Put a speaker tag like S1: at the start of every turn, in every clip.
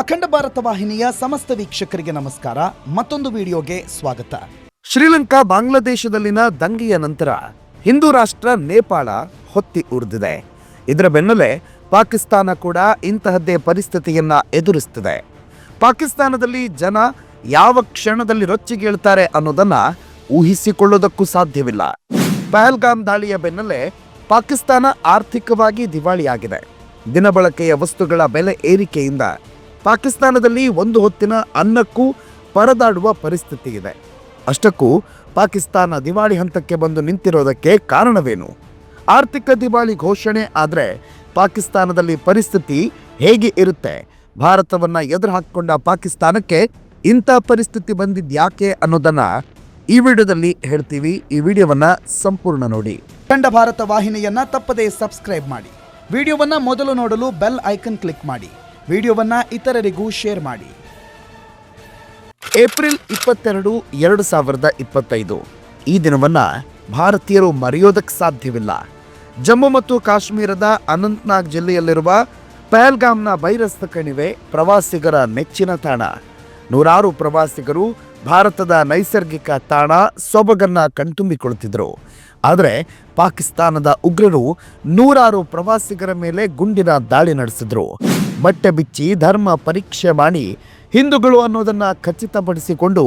S1: ಅಖಂಡ ಭಾರತ ವಾಹಿನಿಯ ಸಮಸ್ತ ವೀಕ್ಷಕರಿಗೆ ನಮಸ್ಕಾರ. ಮತ್ತೊಂದು ವಿಡಿಯೋಗೆ ಸ್ವಾಗತ.
S2: ಶ್ರೀಲಂಕಾ, ಬಾಂಗ್ಲಾದೇಶದಲ್ಲಿನ ದಂಗೆಯ ನಂತರ ಹಿಂದೂ ರಾಷ್ಟ್ರ ನೇಪಾಳ ಹೊತ್ತಿ ಉರಿದಿದೆ ಇದರ ಬೆನ್ನಲ್ಲೇ ಪಾಕಿಸ್ತಾನ ಕೂಡ ಇಂತಹದ್ದೇ ಪರಿಸ್ಥಿತಿಯನ್ನ ಎದುರಿಸುತ್ತಿದೆ ಪಾಕಿಸ್ತಾನದಲ್ಲಿ ಜನ ಯಾವ ಕ್ಷಣದಲ್ಲಿ ರೊಚ್ಚಿಗೇಳ್ತಾರೆ ಅನ್ನೋದನ್ನ ಊಹಿಸಿಕೊಳ್ಳೋದಕ್ಕೂ ಸಾಧ್ಯವಿಲ್ಲ. ಪಹಲ್ಗಾಮ್ ದಾಳಿಯ ಬೆನ್ನಲ್ಲೇ ಪಾಕಿಸ್ತಾನ ಆರ್ಥಿಕವಾಗಿ ದಿವಾಳಿಯಾಗಿದೆ. ದಿನಬಳಕೆಯ ವಸ್ತುಗಳ ಬೆಲೆ ಏರಿಕೆಯಿಂದ ಪಾಕಿಸ್ತಾನದಲ್ಲಿ ಒಂದು ಹೊತ್ತಿನ ಅನ್ನಕ್ಕೂ ಪರದಾಡುವ ಪರಿಸ್ಥಿತಿ ಇದೆ ಅಷ್ಟಕ್ಕೂ ಪಾಕಿಸ್ತಾನ ದಿವಾಳಿ ಹಂತಕ್ಕೆ ಬಂದು ನಿಂತಿರೋದಕ್ಕೆ ಕಾರಣವೇನು? ಆರ್ಥಿಕ ದಿವಾಳಿ ಘೋಷಣೆ ಆದರೆ ಪಾಕಿಸ್ತಾನದಲ್ಲಿ ಪರಿಸ್ಥಿತಿ ಹೇಗೆ ಇರುತ್ತೆ? ಭಾರತವನ್ನು ಎದುರು ಹಾಕಿಕೊಂಡ ಪಾಕಿಸ್ತಾನಕ್ಕೆ ಇಂಥ ಪರಿಸ್ಥಿತಿ ಬಂದಿದ್ಯಾಕೆ ಅನ್ನೋದನ್ನ ಈ ವಿಡಿಯೋದಲ್ಲಿ ಹೇಳ್ತೀವಿ. ಈ ವಿಡಿಯೋವನ್ನ ಸಂಪೂರ್ಣ ನೋಡಿ.
S1: ಕಂಡ ಭಾರತ ವಾಹಿನಿಯನ್ನ ತಪ್ಪದೇ ಸಬ್ಸ್ಕ್ರೈಬ್ ಮಾಡಿ. ವಿಡಿಯೋವನ್ನ ಮೊದಲು ನೋಡಲು ಬೆಲ್ ಐಕನ್ ಕ್ಲಿಕ್ ಮಾಡಿ. ವಿಡಿಯೋವನ್ನ ಇತರರಿಗೂ ಶೇರ್ ಮಾಡಿ.
S2: ಏಪ್ರಿಲ್ ಇಪ್ಪತ್ತೆರಡು, ಎರಡು ಸಾವಿರದ ಇಪ್ಪತ್ತೈದು. ಈ ದಿನವನ್ನ ಭಾರತೀಯರು ಮರೆಯೋದಕ್ಕೆ ಸಾಧ್ಯವಿಲ್ಲ. ಜಮ್ಮು ಮತ್ತು ಕಾಶ್ಮೀರದ ಅನಂತ್ನಾಗ್ ಜಿಲ್ಲೆಯಲ್ಲಿರುವ ಪಹಲ್ಗಾಮ್ನ ಬೈರಸ್ತ ಕಣಿವೆ ಪ್ರವಾಸಿಗರ ನೆಚ್ಚಿನ ತಾಣ. ನೂರಾರು ಪ್ರವಾಸಿಗರು ಭಾರತದ ನೈಸರ್ಗಿಕ ತಾಣ ಸೊಬಗನ್ನ ಕಣ್ತುಂಬಿಕೊಳ್ಳುತ್ತಿದ್ದರು ಆದರೆ ಪಾಕಿಸ್ತಾನದ ಉಗ್ರರು ನೂರಾರು ಪ್ರವಾಸಿಗರ ಮೇಲೆ ಗುಂಡಿನ ದಾಳಿ ನಡೆಸಿದ್ರು. ಬಟ್ಟೆ ಬಿಚ್ಚಿ ಧರ್ಮ ಪರೀಕ್ಷೆ ಮಾಡಿ ಹಿಂದೂಗಳು ಅನ್ನೋದನ್ನು ಖಚಿತಪಡಿಸಿಕೊಂಡು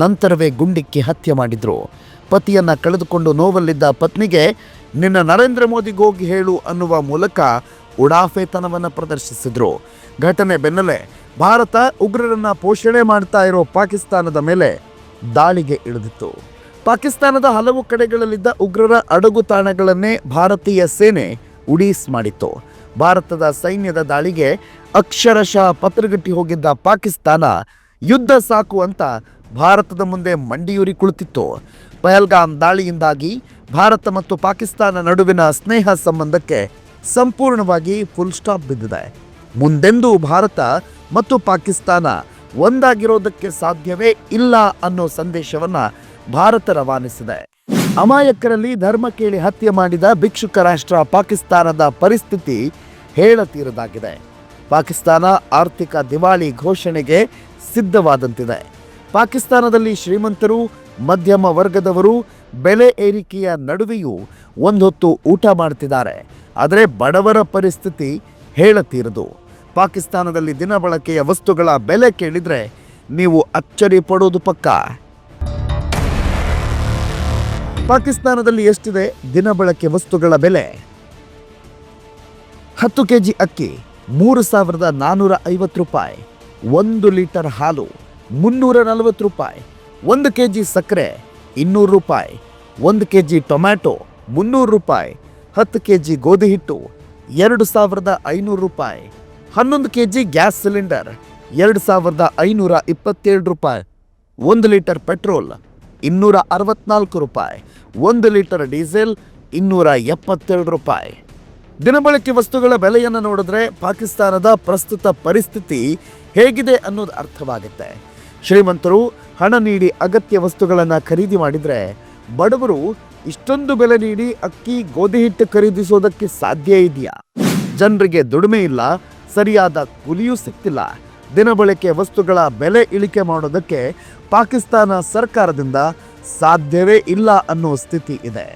S2: ನಂತರವೇ ಗುಂಡಿಕ್ಕಿ ಹತ್ಯೆ ಮಾಡಿದರು. ಪತಿಯನ್ನು ಕಳೆದುಕೊಂಡು ನೋವಲ್ಲಿದ್ದ ಪತ್ನಿಗೆ, ನಿನ್ನ ನರೇಂದ್ರ ಮೋದಿಗೋಗಿ ಹೇಳು ಅನ್ನುವ ಮೂಲಕ ಉಡಾಫೆತನವನ್ನು ಪ್ರದರ್ಶಿಸಿದರು. ಘಟನೆ ಬೆನ್ನಲ್ಲೇ ಭಾರತ ಉಗ್ರರನ್ನು ಪೋಷಣೆ ಮಾಡ್ತಾ ಇರೋ ಪಾಕಿಸ್ತಾನದ ಮೇಲೆ ದಾಳಿಗೆ ಇಳಿದಿತ್ತು. ಪಾಕಿಸ್ತಾನದ ಹಲವು ಕಡೆಗಳಲ್ಲಿದ್ದ ಉಗ್ರರ ಅಡಗು ತಾಣಗಳನ್ನೇ ಭಾರತೀಯ ಸೇನೆ ಉಡೀಸ್ ಮಾಡಿತ್ತು. ಭಾರತದ ಸೈನ್ಯದ ದಾಳಿಗೆ ಅಕ್ಷರಶಃ ಪತ್ರಗಟ್ಟಿ ಹೋಗಿದ್ದ ಪಾಕಿಸ್ತಾನ ಯುದ್ಧ ಸಾಕು ಅಂತ ಭಾರತದ ಮುಂದೆ ಮಂಡಿಯೂರಿ ಕುಳಿತಿತ್ತು. ಪಹಲ್ಗಾಮ್ ದಾಳಿಯಿಂದಾಗಿ ಭಾರತ ಮತ್ತು ಪಾಕಿಸ್ತಾನ ನಡುವಿನ ಸ್ನೇಹ ಸಂಬಂಧಕ್ಕೆ ಸಂಪೂರ್ಣವಾಗಿ ಫುಲ್ ಸ್ಟಾಪ್ ಬಿದ್ದಿದೆ. ಮುಂದೆಂದೂ ಭಾರತ ಮತ್ತು ಪಾಕಿಸ್ತಾನ ಒಂದಾಗಿರೋದಕ್ಕೆ ಸಾಧ್ಯವೇ ಇಲ್ಲ ಅನ್ನೋ ಸಂದೇಶವನ್ನು ಭಾರತ ರವಾನಿಸಿದೆ. ಅಮಾಯಕರಲ್ಲಿ ಧರ್ಮ ಕೇಳಿ ಹತ್ಯೆ ಮಾಡಿದ ಭಿಕ್ಷುಕ ರಾಷ್ಟ್ರ ಪಾಕಿಸ್ತಾನದ ಪರಿಸ್ಥಿತಿ ಹೇಳತೀರದಾಗಿದೆ. ಪಾಕಿಸ್ತಾನ ಆರ್ಥಿಕ ದಿವಾಳಿ ಘೋಷಣೆಗೆ ಸಿದ್ಧವಾದಂತಿದೆ. ಪಾಕಿಸ್ತಾನದಲ್ಲಿ ಶ್ರೀಮಂತರು, ಮಧ್ಯಮ ವರ್ಗದವರು, ಬೆಲೆ ಏರಿಕೆಯ ನಡುವೆಯೂ ಒಂದೊತ್ತು ಊಟ ಮಾಡ್ತಿದ್ದಾರೆ. ಆದರೆ ಬಡವರ ಪರಿಸ್ಥಿತಿ ಹೇಳತೀರದು. ಪಾಕಿಸ್ತಾನದಲ್ಲಿ ದಿನಬಳಕೆಯ ವಸ್ತುಗಳ ಬೆಲೆ ಕೇಳಿದರೆ ನೀವು ಅಚ್ಚರಿ ಪಡೋದು ಪಕ್ಕಾ? ಪಾಕಿಸ್ತಾನದಲ್ಲಿ ಎಷ್ಟಿದೆ ದಿನಬಳಕೆ ವಸ್ತುಗಳ ಬೆಲೆ? ಹತ್ತು ಕೆ ಜಿ ಅಕ್ಕಿ, ಮೂರು ಸಾವಿರದ ನಾನ್ನೂರ ಐವತ್ತು ರೂಪಾಯಿ. ಒಂದು ಲೀಟರ್ ಹಾಲು, ಮುನ್ನೂರ ನಲವತ್ತು ರೂಪಾಯಿ. ಒಂದು ಕೆ ಜಿ ಸಕ್ಕರೆ, ಇನ್ನೂರು ರೂಪಾಯಿ. ಒಂದು ಕೆ ಜಿ ಟೊಮ್ಯಾಟೊ, ಮುನ್ನೂರು ರೂಪಾಯಿ. ಹತ್ತು ಕೆ ಜಿ ಗೋಧಿ ಹಿಟ್ಟು, ಎರಡು ಸಾವಿರದ ಐನೂರು ರೂಪಾಯಿ. ಹನ್ನೊಂದು ಕೆ ಜಿ ಗ್ಯಾಸ್ ಸಿಲಿಂಡರ್, ಎರಡು ಸಾವಿರದ ಐನೂರ ಇಪ್ಪತ್ತೇಳು ರೂಪಾಯಿ. ಒಂದು ಲೀಟರ್ ಪೆಟ್ರೋಲ್ ಇನ್ನೂರ ಅರವತ್ನಾಲ್ಕು ರೂಪಾಯಿ. ಒಂದು ಲೀಟರ್ ಡೀಸೆಲ್ ಇನ್ನೂರ ಎಪ್ಪತ್ತೆರಡು ರೂಪಾಯಿ ದಿನಬಳಕೆ ವಸ್ತುಗಳ ಬೆಲೆಯನ್ನು ನೋಡಿದ್ರೆ ಪಾಕಿಸ್ತಾನದ ಪ್ರಸ್ತುತ ಪರಿಸ್ಥಿತಿ ಹೇಗಿದೆ ಅನ್ನೋದು ಅರ್ಥವಾಗುತ್ತೆ. ಶ್ರೀಮಂತರು ಹಣ ನೀಡಿ ಅಗತ್ಯ ವಸ್ತುಗಳನ್ನು ಖರೀದಿ ಮಾಡಿದರೆ ಬಡವರು ಇಷ್ಟೊಂದು ಬೆಲೆ ನೀಡಿ ಅಕ್ಕಿ, ಗೋಧಿ ಹಿಟ್ಟು ಖರೀದಿಸೋದಕ್ಕೆ ಸಾಧ್ಯ ಇದೆಯಾ? ಜನರಿಗೆ ದುಡಿಮೆ ಇಲ್ಲ, ಸರಿಯಾದ ಕೂಲಿಯೂ ಸಿಗ್ತಿಲ್ಲ. ದಿನಬಳಕೆ ವಸ್ತುಗಳ ಬೆಲೆ ಇಳಿಕೆ ಮಾಡೋದಕ್ಕೆ ಪಾಕಿಸ್ತಾನ ಸರ್ಕಾರದಿಂದ ಸಾಧ್ಯವೇ ಇಲ್ಲ ಅನ್ನೋ ಸ್ಥಿತಿ ಇದೆ.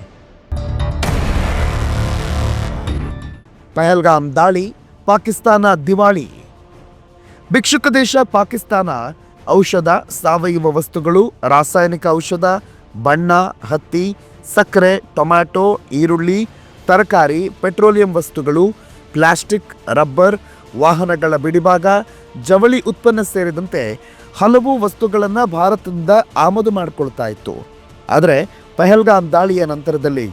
S2: ಪಹಲ್ಗಾಮ್ ದಾಳಿ, ಪಾಕಿಸ್ತಾನ ದಿವಾಳಿ. ಭಿಕ್ಷುಕ ದೇಶ ಪಾಕಿಸ್ತಾನ, ಔಷಧ ಸಾವಯವ ವಸ್ತುಗಳು, ರಾಸಾಯನಿಕ ಔಷಧ, ಬಣ್ಣ, ಹತ್ತಿ, ಸಕ್ಕರೆ, ಟೊಮ್ಯಾಟೊ, ಈರುಳ್ಳಿ, ತರಕಾರಿ, ಪೆಟ್ರೋಲಿಯಂ ವಸ್ತುಗಳು, ಪ್ಲಾಸ್ಟಿಕ್, ರಬ್ಬರ್, ವಾಹನಗಳ ಬಿಡಿಭಾಗ ಜವಳಿ ಉತ್ಪನ್ನ ಸೇರಿದಂತೆ ಹಲವು ವಸ್ತುಗಳನ್ನು ಭಾರತದಿಂದ ಆಮದು ಮಾಡಿಕೊಳ್ತಾ ಇತ್ತು. ಆದರೆ ಪೆಹಲ್ಗಾಮ್ ದಾಳಿಯ ನಂತರದಲ್ಲಿ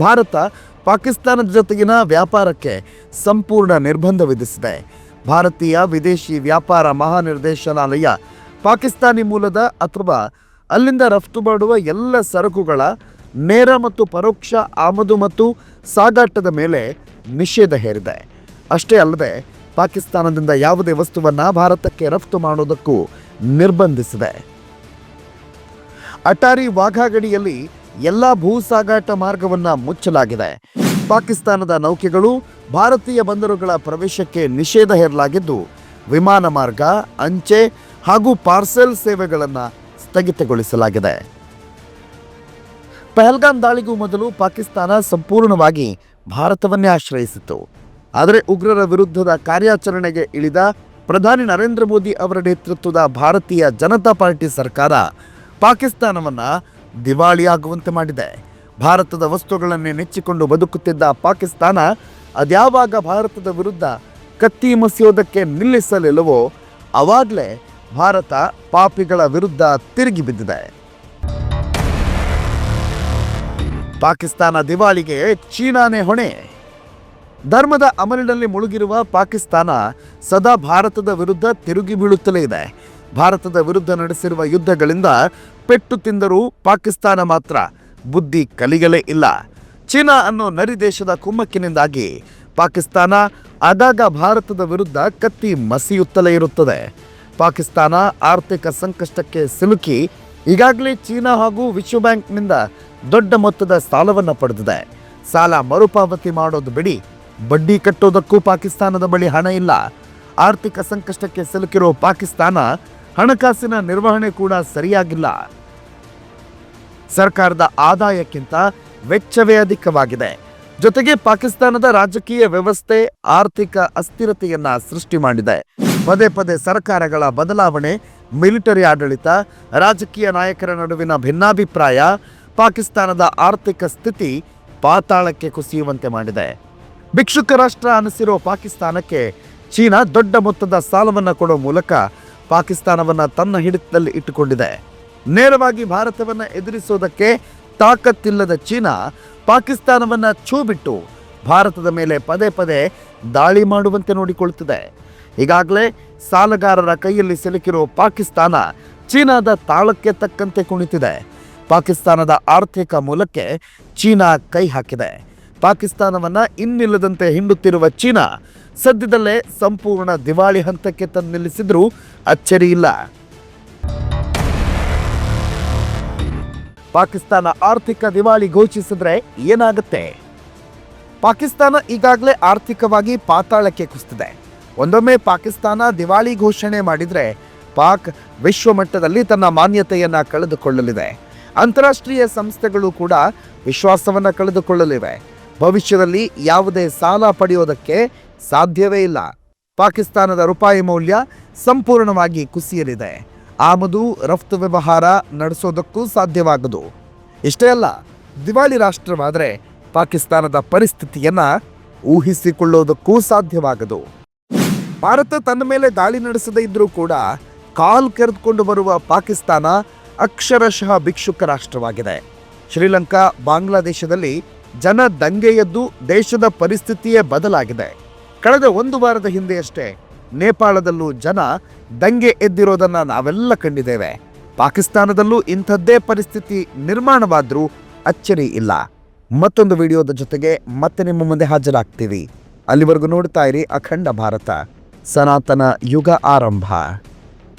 S2: ಭಾರತ ಪಾಕಿಸ್ತಾನದ ಜೊತೆಗಿನ ವ್ಯಾಪಾರಕ್ಕೆ ಸಂಪೂರ್ಣ ನಿರ್ಬಂಧ ವಿಧಿಸಿದೆ. ಭಾರತೀಯ ವಿದೇಶಿ ವ್ಯಾಪಾರ ಮಹಾನಿರ್ದೇಶನಾಲಯ ಪಾಕಿಸ್ತಾನಿ ಮೂಲದ ಅಥವಾ ಅಲ್ಲಿಂದ ರಫ್ತು ಮಾಡುವ ಎಲ್ಲ ಸರಕುಗಳ ನೇರ ಮತ್ತು ಪರೋಕ್ಷ ಆಮದು ಮತ್ತು ಸಾಗಾಟದ ಮೇಲೆ ನಿಷೇಧ ಹೇರಿದೆ. ಅಷ್ಟೇ ಅಲ್ಲದೆ ಪಾಕಿಸ್ತಾನದಿಂದ ಯಾವುದೇ ವಸ್ತುವನ್ನು ಭಾರತಕ್ಕೆ ರಫ್ತು ಮಾಡೋದಕ್ಕೂ ನಿರ್ಬಂಧಿಸಿದೆ. ಅಟಾರಿ ವಾಘಾ ಗಡಿಯಲ್ಲಿ ಎಲ್ಲ ಭೂ ಸಾಗಾಟ ಮಾರ್ಗವನ್ನ ಮುಚ್ಚಲಾಗಿದೆ. ಪಾಕಿಸ್ತಾನದ ನೌಕೆಗಳು ಭಾರತೀಯ ಬಂದರುಗಳ ಪ್ರವೇಶಕ್ಕೆ ನಿಷೇಧ ಹೇರಲಾಗಿದ್ದು, ವಿಮಾನ ಮಾರ್ಗ, ಅಂಚೆ ಹಾಗೂ ಪಾರ್ಸೆಲ್ ಸೇವೆಗಳನ್ನು ಸ್ಥಗಿತಗೊಳಿಸಲಾಗಿದೆ. ಪಹಲ್ಗಾಮ್ ದಾಳಿಗೂ ಮೊದಲು ಪಾಕಿಸ್ತಾನ ಸಂಪೂರ್ಣವಾಗಿ ಭಾರತವನ್ನೇ ಆಶ್ರಯಿಸಿತ್ತು. ಆದರೆ ಉಗ್ರರ ವಿರುದ್ಧದ ಕಾರ್ಯಾಚರಣೆಗೆ ಇಳಿದ ಪ್ರಧಾನಿ ನರೇಂದ್ರ ಮೋದಿ ಅವರ ನೇತೃತ್ವದ ಭಾರತೀಯ ಜನತಾ ಪಾರ್ಟಿ ಸರ್ಕಾರ ಪಾಕಿಸ್ತಾನವನ್ನು ದಿವಾಳಿಯಾಗುವಂತೆ ಮಾಡಿದೆ. ಭಾರತದ ವಸ್ತುಗಳನ್ನೇ ನೆಚ್ಚಿಕೊಂಡು ಬದುಕುತ್ತಿದ್ದ ಪಾಕಿಸ್ತಾನ ಅದ್ಯಾವಾಗ ಭಾರತದ ವಿರುದ್ಧ ಕತ್ತಿ ಮಸಿಯೋದಕ್ಕೆ ನಿಲ್ಲಿಸಲಿಲ್ಲವೋ ಅವಾಗಲೇ ಭಾರತ ಪಾಪಿಗಳ ವಿರುದ್ಧ ತಿರುಗಿ ಬಿದ್ದಿದೆ. ಪಾಕಿಸ್ತಾನ ದಿವಾಳಿಗೆ ಚೀನಾನೇ ಹೊಣೆ. ಧರ್ಮದ ಅಮಲಿನಲ್ಲಿ ಮುಳುಗಿರುವ ಪಾಕಿಸ್ತಾನ ಸದಾ ಭಾರತದ ವಿರುದ್ಧ ತಿರುಗಿ ಬೀಳುತ್ತಲೇ ಇದೆ. ಭಾರತದ ವಿರುದ್ಧ ನಡೆಸಿರುವ ಯುದ್ಧಗಳಿಂದ ಪೆಟ್ಟು ತಿಂದರೂ ಪಾಕಿಸ್ತಾನ ಮಾತ್ರ ಬುದ್ಧಿ ಕಲಿಗಲೇ ಇಲ್ಲ. ಚೀನಾ ಅನ್ನೋ ನರಿ ದೇಶದ ಕುಮ್ಮಕ್ಕಿನಿಂದಾಗಿ ಪಾಕಿಸ್ತಾನ ಆಗಾಗ ಭಾರತದ ವಿರುದ್ಧ ಕತ್ತಿ ಮಸಿಯುತ್ತಲೇ ಇರುತ್ತದೆ. ಪಾಕಿಸ್ತಾನ ಆರ್ಥಿಕ ಸಂಕಷ್ಟಕ್ಕೆ ಸಿಲುಕಿ ಈಗಾಗಲೇ ಚೀನಾ ಹಾಗೂ ವಿಶ್ವ ಬ್ಯಾಂಕ್ನಿಂದ ದೊಡ್ಡ ಮೊತ್ತದ ಸಾಲವನ್ನು ಪಡೆದಿದೆ. ಸಾಲ ಮರುಪಾವತಿ ಮಾಡೋದು ಬಿಡಿ ಬಡ್ಡಿ ಕಟ್ಟೋದಕ್ಕೂ ಪಾಕಿಸ್ತಾನದ ಬಳಿ ಹಣ ಇಲ್ಲ. ಆರ್ಥಿಕ ಸಂಕಷ್ಟಕ್ಕೆ ಸಿಲುಕಿರೋ ಪಾಕಿಸ್ತಾನ ಹಣಕಾಸಿನ ನಿರ್ವಹಣೆ ಕೂಡ ಸರಿಯಾಗಿಲ್ಲ. ಸರ್ಕಾರದ ಆದಾಯಕ್ಕಿಂತ ವೆಚ್ಚವೇ ಅಧಿಕವಾಗಿದೆ. ಜೊತೆಗೆ ಪಾಕಿಸ್ತಾನದ ರಾಜಕೀಯ ವ್ಯವಸ್ಥೆ ಆರ್ಥಿಕ ಅಸ್ಥಿರತೆಯನ್ನ ಸೃಷ್ಟಿ ಮಾಡಿದೆ. ಪದೇ ಪದೇ ಸರ್ಕಾರಗಳ ಬದಲಾವಣೆ, ಮಿಲಿಟರಿ ಆಡಳಿತ, ರಾಜಕೀಯ ನಾಯಕರ ನಡುವಿನ ಭಿನ್ನಾಭಿಪ್ರಾಯ, ಪಾಕಿಸ್ತಾನದ ಆರ್ಥಿಕ ಸ್ಥಿತಿ ಪಾತಾಳಕ್ಕೆ ಕುಸಿಯುವಂತೆ ಮಾಡಿದೆ. ಭಿಕ್ಷುಕ ರಾಷ್ಟ್ರ ಅನಿಸಿರೋ ಪಾಕಿಸ್ತಾನಕ್ಕೆ ಚೀನಾ ದೊಡ್ಡ ಮೊತ್ತದ ಸಾಲವನ್ನು ಕೊಡೋ ಮೂಲಕ ಪಾಕಿಸ್ತಾನವನ್ನು ತನ್ನ ಹಿಡಿತದಲ್ಲಿ ಇಟ್ಟುಕೊಂಡಿದೆ. ನೇರವಾಗಿ ಭಾರತವನ್ನು ಎದುರಿಸೋದಕ್ಕೆ ತಾಕತ್ತಿಲ್ಲದ ಚೀನಾ ಪಾಕಿಸ್ತಾನವನ್ನು ಛೂ ಬಿಟ್ಟು ಭಾರತದ ಮೇಲೆ ಪದೇ ಪದೇ ದಾಳಿ ಮಾಡುವಂತೆ ನೋಡಿಕೊಳ್ಳುತ್ತಿದೆ. ಈಗಾಗಲೇ ಸಾಲಗಾರರ ಕೈಯಲ್ಲಿ ಸಿಲುಕಿರೋ ಪಾಕಿಸ್ತಾನ ಚೀನಾದ ತಾಳಕ್ಕೆ ತಕ್ಕಂತೆ ಕುಣಿತಿದೆ. ಪಾಕಿಸ್ತಾನದ ಆರ್ಥಿಕ ಮೂಲಕ್ಕೆ ಚೀನಾ ಕೈ ಹಾಕಿದೆ. ಪಾಕಿಸ್ತಾನವನ್ನ ಇನ್ನಿಲ್ಲದಂತೆ ಹಿಂಡುತ್ತಿರುವ ಚೀನಾ ಸದ್ಯದಲ್ಲೇ ಸಂಪೂರ್ಣ ದಿವಾಳಿ ಹಂತಕ್ಕೆ ತಂದು ನಿಲ್ಲಿಸಿದ್ರೂ ಅಚ್ಚರಿ ಇಲ್ಲ. ಪಾಕಿಸ್ತಾನ ಆರ್ಥಿಕ ದಿವಾಳಿ ಘೋಷಿಸಿದ್ರೆ ಏನಾಗುತ್ತೆ? ಪಾಕಿಸ್ತಾನ ಈಗಾಗಲೇ ಆರ್ಥಿಕವಾಗಿ ಪಾತಾಳಕ್ಕೆ ಕುಸಿದಿದೆ ಒಂದೊಮ್ಮೆ ಪಾಕಿಸ್ತಾನ ದಿವಾಳಿ ಘೋಷಣೆ ಮಾಡಿದರೆ ಪಾಕ್ ವಿಶ್ವ ಮಟ್ಟದಲ್ಲಿ ತನ್ನ ಮಾನ್ಯತೆಯನ್ನು ಕಳೆದುಕೊಳ್ಳಲಿದೆ. ಅಂತಾರಾಷ್ಟ್ರೀಯ ಸಂಸ್ಥೆಗಳು ಕೂಡ ವಿಶ್ವಾಸವನ್ನ ಕಳೆದುಕೊಳ್ಳಲಿವೆ. ಭವಿಷ್ಯದಲ್ಲಿ ಯಾವುದೇ ಸಾಲ ಪಡೆಯೋದಕ್ಕೆ ಸಾಧ್ಯವೇ ಇಲ್ಲ. ಪಾಕಿಸ್ತಾನದ ರೂಪಾಯಿ ಮೌಲ್ಯ ಸಂಪೂರ್ಣವಾಗಿ ಕುಸಿಯಲಿದೆ. ಆಮದು, ರಫ್ತು ವ್ಯವಹಾರ ನಡೆಸೋದಕ್ಕೂ ಸಾಧ್ಯವಾಗದು. ಇಷ್ಟೇ ಅಲ್ಲ, ದಿವಾಳಿ ರಾಷ್ಟ್ರವಾದರೆ ಪಾಕಿಸ್ತಾನದ ಪರಿಸ್ಥಿತಿಯನ್ನ ಊಹಿಸಿಕೊಳ್ಳೋದಕ್ಕೂ ಸಾಧ್ಯವಾಗದು. ಭಾರತ ತನ್ನ ಮೇಲೆ ದಾಳಿ ನಡೆಸದೇ ಇದ್ರೂ ಕೂಡ ಕಾಲ್ ಕರೆದುಕೊಂಡು ಬರುವ ಪಾಕಿಸ್ತಾನ ಅಕ್ಷರಶಃ ಭಿಕ್ಷುಕ ರಾಷ್ಟ್ರವಾಗಿದೆ. ಶ್ರೀಲಂಕಾ, ಬಾಂಗ್ಲಾದೇಶದಲ್ಲಿ ಜನ ದಂಗೆಯದ್ದು ದೇಶದ ಪರಿಸ್ಥಿತಿಯೇ ಬದಲಾಗಿದೆ. ಕಳೆದ ಒಂದು ವಾರದ ಹಿಂದೆಯಷ್ಟೇ ನೇಪಾಳದಲ್ಲೂ ಜನ ದಂಗೆ ಎದ್ದಿರೋದನ್ನ ನಾವೆಲ್ಲ ಕಂಡಿದ್ದೇವೆ. ಪಾಕಿಸ್ತಾನದಲ್ಲೂ ಇಂಥದ್ದೇ ಪರಿಸ್ಥಿತಿ ನಿರ್ಮಾಣವಾದರೂ ಅಚ್ಚರಿ ಇಲ್ಲ. ಮತ್ತೊಂದು ವಿಡಿಯೋದ ಜೊತೆಗೆ ಮತ್ತೆ ನಿಮ್ಮ ಮುಂದೆ ಹಾಜರಾಗ್ತೀವಿ. ಅಲ್ಲಿವರೆಗೂ ನೋಡ್ತಾ ಇರಿ ಅಖಂಡ ಭಾರತ. ಸನಾತನ ಯುಗ ಆರಂಭ.